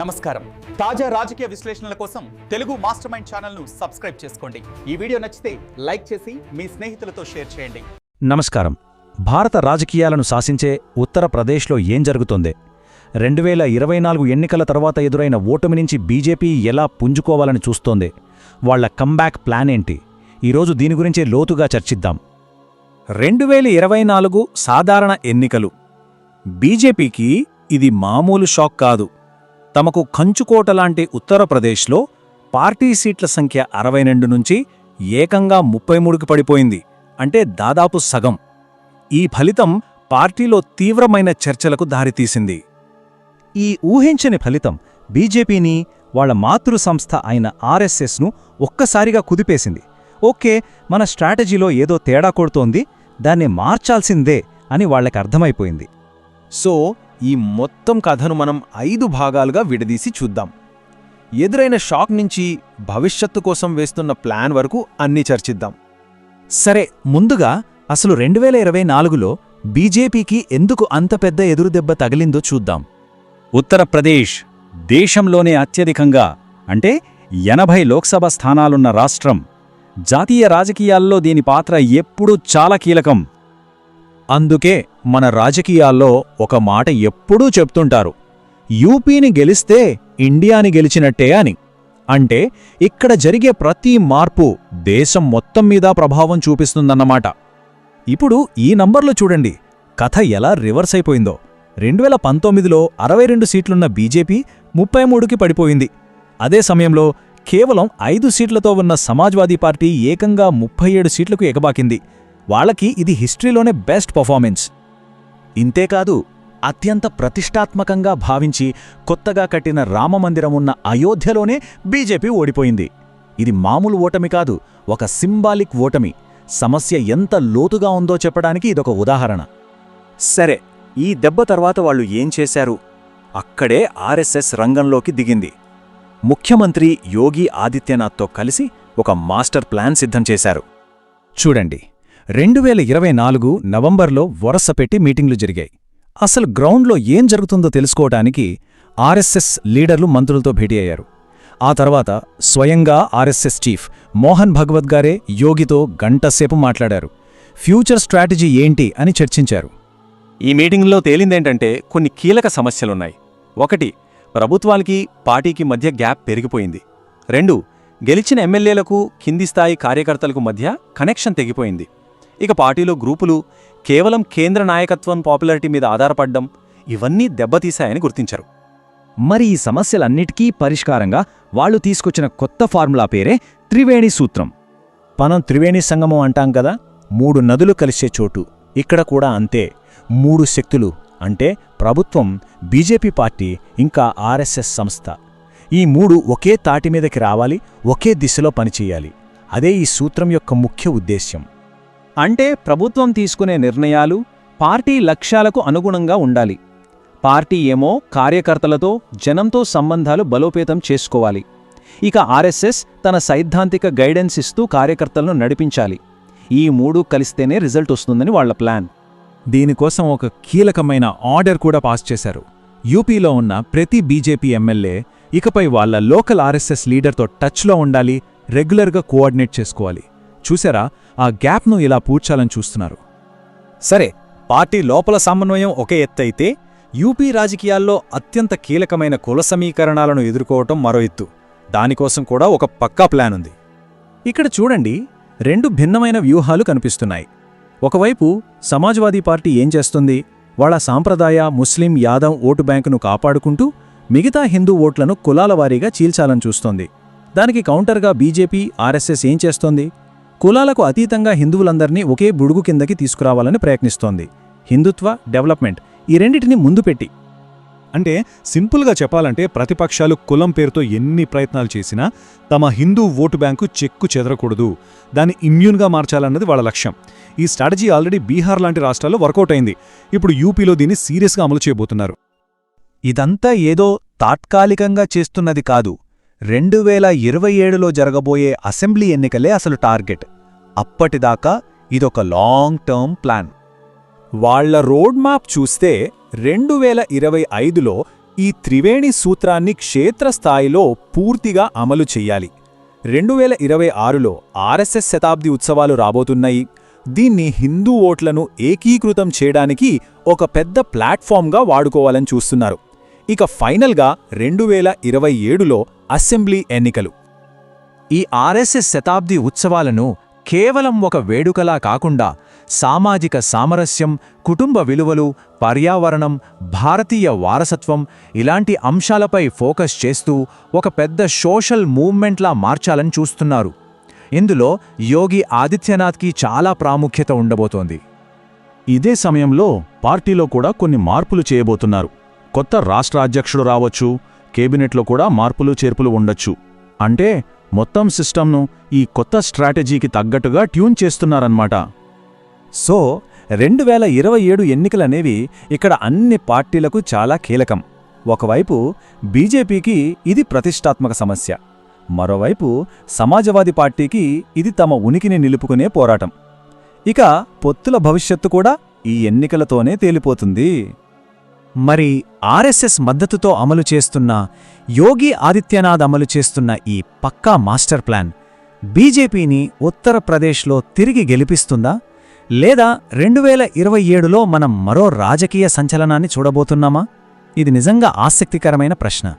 నమస్కారం. తాజా రాజకీయ విశ్లేషణల కోసం తెలుగు మాస్టర్ మైండ్ ఛానల్ను సబ్స్క్రైబ్ చేసుకోండి. ఈ వీడియో నచ్చితే లైక్ చేసి మీ స్నేహితులతో షేర్ చేయండి. నమస్కారం. భారత రాజకీయాలను శాసించే ఉత్తరప్రదేశ్లో ఏం జరుగుతోంది? రెండు వేల ఇరవై నాలుగు ఎన్నికల తర్వాత ఎదురైన ఓటమి నుంచి బీజేపీ ఎలా పుంజుకోవాలని చూస్తోంది? వాళ్ళ కంబ్యాక్ ప్లాన్ ఏంటి? ఈరోజు దీని గురించే లోతుగా చర్చిద్దాం. రెండు వేల ఇరవై నాలుగు సాధారణ ఎన్నికలు. బీజేపీకి ఇది మామూలు షాక్ కాదు. తమకు కంచుకోటలాంటి ఉత్తరప్రదేశ్లో పార్టీ సీట్ల సంఖ్య అరవై రెండు నుంచి ఏకంగా ముప్పై మూడుకి పడిపోయింది అంటే దాదాపు సగం. ఈ ఫలితం పార్టీలో తీవ్రమైన చర్చలకు దారితీసింది. ఈ ఊహించని ఫలితం బీజేపీని వాళ్ళ మాతృ సంస్థ అయిన ఆర్ఎస్ఎస్ను ఒక్కసారిగా కుదిపేసింది. ఓకే మన స్ట్రాటజీలో ఏదో తేడా కొడుతోంది దాన్ని మార్చాల్సిందే అని వాళ్ళకి అర్థమైపోయింది. సో ఈ మొత్తం కథను మనం ఐదు భాగాలుగా విడదీసి చూద్దాం. ఎదురైన షాక్ నుంచి భవిష్యత్తు కోసం వేస్తున్న ప్లాన్ వరకు అన్నీ చర్చిద్దాం. సరే ముందుగా అసలు రెండు వేల ఇరవై నాలుగులో బీజేపీకి ఎందుకు అంత పెద్ద ఎదురుదెబ్బ తగిలిందో చూద్దాం. ఉత్తరప్రదేశ్ దేశంలోనే అత్యధికంగా అంటే ఎనభై లోక్సభ స్థానాలున్న రాష్ట్రం జాతీయ రాజకీయాల్లో దీని పాత్ర ఎప్పుడూ చాలా కీలకం. అందుకే మన రాజకీయాల్లో ఒక మాట ఎప్పుడూ చెప్తుంటారు యూపీని గెలిస్తే ఇండియాని గెలిచినట్టే అని. అంటే ఇక్కడ జరిగే ప్రతి మార్పు దేశం మొత్తం మీద ప్రభావం చూపిస్తుందన్నమాట. ఇప్పుడు ఈ నంబర్లో చూడండి కథ ఎలా రివర్స్ అయిపోయిందో. రెండు వేల పంతొమ్మిదిలో అరవై రెండు సీట్లున్న బీజేపీ ముప్పై మూడుకి పడిపోయింది. అదే సమయంలో కేవలం ఐదు సీట్లతో ఉన్న సమాజ్వాదీ పార్టీ ఏకంగా ముప్పై ఏడు సీట్లకు ఎగబాకింది. వాళ్ళకి ఇది హిస్టరీలోనే బెస్ట్ పర్ఫార్మెన్స్. ఇంతేకాదు అత్యంత ప్రతిష్టాత్మకంగా భావించి కొత్తగా కట్టిన రామమందిరం ఉన్న అయోధ్యలోనే బీజేపీ ఓడిపోయింది. ఇది మామూలు ఓటమి కాదు ఒక సింబాలిక్ ఓటమి. సమస్య ఎంత లోతుగా ఉందో చెప్పడానికి ఇదొక ఉదాహరణ. సరే ఈ దెబ్బ తర్వాత వాళ్ళు ఏం చేశారు? అక్కడే ఆర్ఎస్ఎస్ రంగంలోకి దిగింది. ముఖ్యమంత్రి యోగి ఆదిత్యనాథ్తో కలిసి ఒక మాస్టర్ ప్లాన్ సిద్ధం చేశారు. చూడండి రెండు వేల ఇరవై నాలుగు నవంబర్లో వరసపెట్టి మీటింగ్లు జరిగాయి. అసలు గ్రౌండ్లో ఏం జరుగుతుందో తెలుసుకోవటానికి ఆర్ఎస్ఎస్ లీడర్లు మంత్రులతో భేటీ అయ్యారు. ఆ తర్వాత స్వయంగా ఆర్ఎస్ఎస్ చీఫ్ మోహన్ భగవత్ గారే యోగితో గంటసేపు మాట్లాడారు. ఫ్యూచర్ స్ట్రాటజీ ఏంటి అని చర్చించారు. ఈ మీటింగ్లో తేలిందేంటంటే కొన్ని కీలక సమస్యలున్నాయి. ఒకటి ప్రభుత్వాలకి పార్టీకి మధ్య గ్యాప్ పెరిగిపోయింది. రెండు గెలిచిన ఎమ్మెల్యేలకు కింది స్థాయి కార్యకర్తలకు మధ్య కనెక్షన్ తెగిపోయింది. ఇక పార్టీలో గ్రూపులు కేవలం కేంద్ర నాయకత్వం పాపులారిటీ మీద ఆధారపడ్డం ఇవన్నీ దెబ్బతీశాయని గుర్తించారు. మరి ఈ సమస్యలన్నిటికీ పరిష్కారంగా వాళ్ళు తీసుకొచ్చిన కొత్త ఫార్ములా పేరే త్రివేణి సూత్రం. మనం త్రివేణి సంగమం అంటాం కదా మూడు నదులు కలిసే చోటు. ఇక్కడ కూడా అంతే మూడు శక్తులు అంటే ప్రభుత్వం బీజేపీ పార్టీ ఇంకా ఆర్ఎస్ఎస్ సంస్థ. ఈ మూడు ఒకే తాటి మీదకి రావాలి ఒకే దిశలో పనిచేయాలి. అదే ఈ సూత్రం యొక్క ముఖ్య ఉద్దేశ్యం. అంటే ప్రభుత్వం తీసుకునే నిర్ణయాలు పార్టీ లక్ష్యాలకు అనుగుణంగా ఉండాలి. పార్టీ ఏమో కార్యకర్తలతో జనంతో సంబంధాలు బలోపేతం చేసుకోవాలి. ఇక ఆర్ఎస్ఎస్ తన సైద్ధాంతిక గైడెన్స్ ఇస్తూ కార్యకర్తలను నడిపించాలి. ఈ మూడు కలిస్తేనే రిజల్ట్ వస్తుందని వాళ్ళ ప్లాన్. దీనికోసం ఒక కీలకమైన ఆర్డర్ కూడా పాస్ చేశారు. యూపీలో ఉన్న ప్రతి బీజేపీ ఎమ్మెల్యే ఇకపై వాళ్ళ లోకల్ ఆర్ఎస్ఎస్ లీడర్తో టచ్లో ఉండాలి రెగ్యులర్గా కోఆర్డినేట్ చేసుకోవాలి. చూసారా ఆ గ్యాప్ను ఇలా పూడ్చాలని చూస్తున్నారు. సరే పార్టీ లోపల సమన్వయం ఒక ఎత్తైతే యూపీ రాజకీయాల్లో అత్యంత కీలకమైన కుల సమీకరణాలను ఎదుర్కోవటం మరో ఎత్తు. దానికోసం కూడా ఒక పక్కా ప్లాన్ ఉంది. ఇక్కడ చూడండి రెండు భిన్నమైన వ్యూహాలు కనిపిస్తున్నాయి. ఒకవైపు సమాజ్వాదీ పార్టీ ఏం చేస్తుంది? వాళ్ళ సాంప్రదాయ ముస్లిం యాదవ్ ఓటు బ్యాంకును కాపాడుకుంటూ మిగతా హిందూ ఓట్లను కులాల వారీగా చీల్చాలని చూస్తోంది. దానికి కౌంటర్గా బీజేపీ ఆర్ఎస్ఎస్ ఏం చేస్తోంది? కులాలకు అతీతంగా హిందువులందరినీ ఒకే బుడుగు కిందకి తీసుకురావాలని ప్రయత్నిస్తోంది. హిందుత్వ డెవలప్మెంట్ ఈ రెండింటినీ ముందు పెట్టి. అంటే సింపుల్గా చెప్పాలంటే ప్రతిపక్షాలు కులం పేరుతో ఎన్ని ప్రయత్నాలు చేసినా తమ హిందూ ఓటు బ్యాంకు చెక్కు చెదరకూడదు. దాన్ని ఇమ్యూన్గా మార్చాలన్నది వాళ్ళ లక్ష్యం. ఈ స్ట్రాటజీ ఆల్రెడీ బీహార్ లాంటి రాష్ట్రాల్లో వర్కౌట్ అయింది. ఇప్పుడు యూపీలో దీన్ని సీరియస్గా అమలు చేయబోతున్నారు. ఇదంతా ఏదో తాత్కాలికంగా చేస్తున్నది కాదు. రెండు వేల ఇరవై ఏడులో జరగబోయే అసెంబ్లీ ఎన్నికలే అసలు టార్గెట్. అప్పటిదాకా ఇదొక లాంగ్ టర్మ్ ప్లాన్. వాళ్ళ రోడ్ మ్యాప్ చూస్తే రెండు వేల ఇరవై ఐదులో ఈ త్రివేణి సూత్రాన్ని క్షేత్రస్థాయిలో పూర్తిగా అమలు చెయ్యాలి. రెండు వేల ఇరవై ఆరులో ఆర్ఎస్ఎస్ శతాబ్ది ఉత్సవాలు రాబోతున్నాయి. దీన్ని హిందూ ఓట్లను ఏకీకృతం చేయడానికి ఒక పెద్ద ప్లాట్ఫామ్గా వాడుకోవాలని చూస్తున్నారు. ఇక ఫైనల్గా రెండు వేల ఇరవై ఏడులో అసెంబ్లీ ఎన్నికలు. ఈ ఆర్ఎస్ఎస్ శతాబ్ది ఉత్సవాలను కేవలం ఒక వేడుకలా కాకుండా సామాజిక సామరస్యం కుటుంబ విలువలు పర్యావరణం భారతీయ వారసత్వం ఇలాంటి అంశాలపై ఫోకస్ చేస్తూ ఒక పెద్ద సోషల్ మూవ్మెంట్లా మార్చాలని చూస్తున్నారు. ఇందులో యోగి ఆదిత్యనాథ్కి చాలా ప్రాముఖ్యత ఉండబోతోంది. ఇదే సమయంలో పార్టీలో కూడా కొన్ని మార్పులు చేయబోతున్నారు. కొత్త రాష్ట్ర అధ్యక్షుడు రావచ్చు కేబినెట్లో కూడా మార్పులు చేర్పులు ఉండొచ్చు. అంటే మొత్తం సిస్టమ్ను ఈ కొత్త స్ట్రాటజీకి తగ్గట్టుగా ట్యూన్ చేస్తున్నారన్నమాట. సో రెండు వేల ఇరవై ఏడు ఎన్నికలనేవి ఇక్కడ అన్ని పార్టీలకు చాలా కీలకం. ఒకవైపు బీజేపీకి ఇది ప్రతిష్టాత్మక సమస్య. మరోవైపు సమాజవాదీ పార్టీకి ఇది తమ ఉనికిని నిలుపుకునే పోరాటం. ఇక పొత్తుల భవిష్యత్తు కూడా ఈ ఎన్నికలతోనే తేలిపోతుంది. మరి ఆర్ఎస్ఎస్ మద్దతుతో అమలు చేస్తున్న యోగి ఆదిత్యనాథ్ అమలు చేస్తున్న ఈ పక్కా మాస్టర్ ప్లాన్ బీజేపీని ఉత్తరప్రదేశ్లో తిరిగి గెలిపిస్తుందా? లేదా రెండు వేల ఇరవై ఏడులో మనం మరో రాజకీయ సంచలనాన్ని చూడబోతున్నామా? ఇది నిజంగా ఆసక్తికరమైన ప్రశ్న.